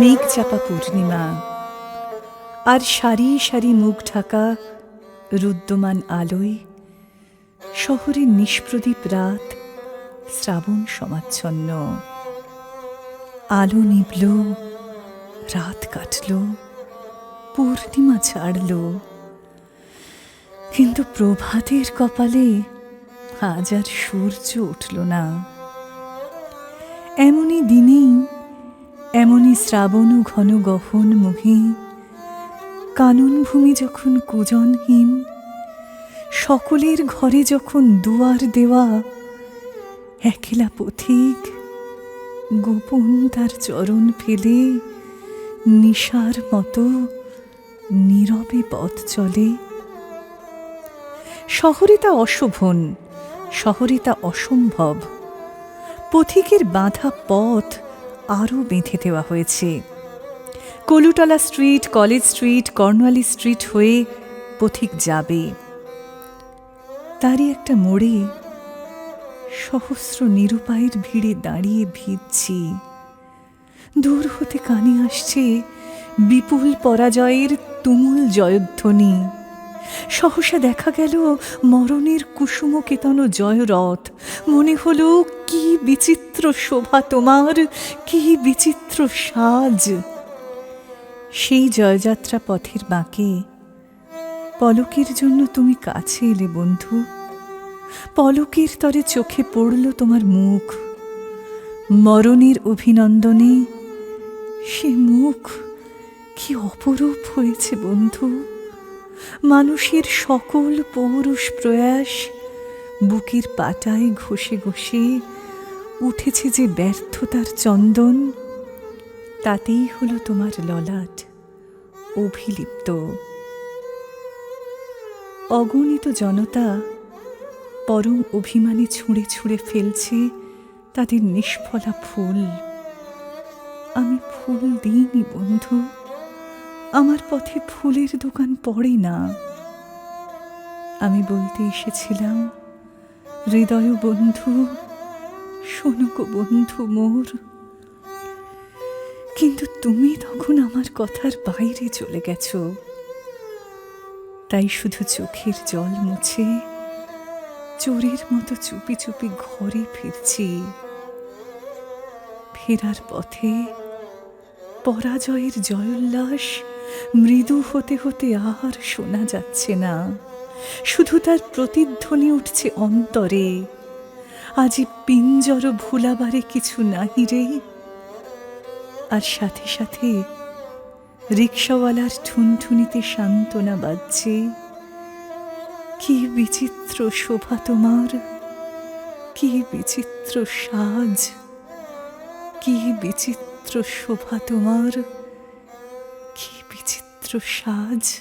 মেঘ চাপা পূর্ণিমা, আর সারি সারি মুখ ঢাকা রুদ্যমান আলোয় শহরের নিষ্প্রদীপ রাত, শ্রাবণ সমাচ্ছন্ন। আলো নিবল রাত কাটল, পূর্ণিমা ছাড়ল। কিন্তু প্রভাতের কপালে আজ আর সূর্য উঠল না। এমনই দিনেই এমনই শ্রাবণ ও ঘন গহন মুহে কানন ভূমি যখন কুজনহীন, সকলের ঘরে যখন দুয়ার দেওয়া, একলা পথিক গোপন তার চরণ ফেলে, নিশার মতো নীরবে পথ চলে। শহরে তা অশোভন, শহরে তা অসম্ভব। পথিকের বাঁধা পথ আরও বেঁধে দেওয়া হয়েছে। Kalutola street, college street Cornwallis street হয়ে পথিক যাবে। তারই একটা মোড়ে সহস্র নিরুপায়ের ভিড়ে দাঁড়িয়ে ভিজছি। দূর হতে কানে আসছে বিপুল পরাজয়ের তুমুল জয়ধ্বনি। সহসা দেখা গেল মরণের কুসুম কেতন জয়রথ। মনে হলো কি বিচিত্র শোভা তোমার, কি বিচিত্র সাজ। সেই জয়যাত্রা পথের বাঁকে, পলকের জন্য তুমি কাছে এলে বন্ধু। পলকের তরে চোখে পড়ল তোমার মুখ। মরণের অভিনন্দনে সে মুখ কি অপরূপ হয়েছে বন্ধু। মানুষের সকল পৌরুষ প্রয়াস বুকের পাটায় ঘষে ঘষে উঠেছে যে ব্যর্থতার চন্দন, তাতেই হলো তোমার ললাট, অভিলিপ্ত। অগণিত জনতা পরম অভিমানে ছুঁড়ে ছুঁড়ে ফেলছে তাদের নিষ্ফলা ফুল। আমি ফুল দিইনি, বন্ধু। আমার পথে ফুলের দোকান পড়ে না। আমি বলতে এসেছিলাম, হৃদয় বন্ধু শোনো গো বন্ধু মোর। কিন্তু তুমি তখন আমার কথার বাইরে চলে গেছো। তাই শুধু চোখের জল মুছে, চোরের মতো চুপি চুপি ঘরে ফিরছি। ফেরার পথে পরাজয়ের জয়োল্লাস মৃদু হতে হতে আর শোনা যাচ্ছে না। শুধু তার প্রতিধ্বনি উঠছে অন্তরে। আজি পিঞ্জর ভুলাবারে কিছু নাহি রে। আর সাথে সাথে রিক্সাওয়ালার ঠুনঠুনিতে সান্ত্বনা বাজছে। কি বিচিত্র শোভা তোমার, কি বিচিত্র সাজ, কি বিচিত্র শোভা তোমার, কি বিচিত্র সাজ।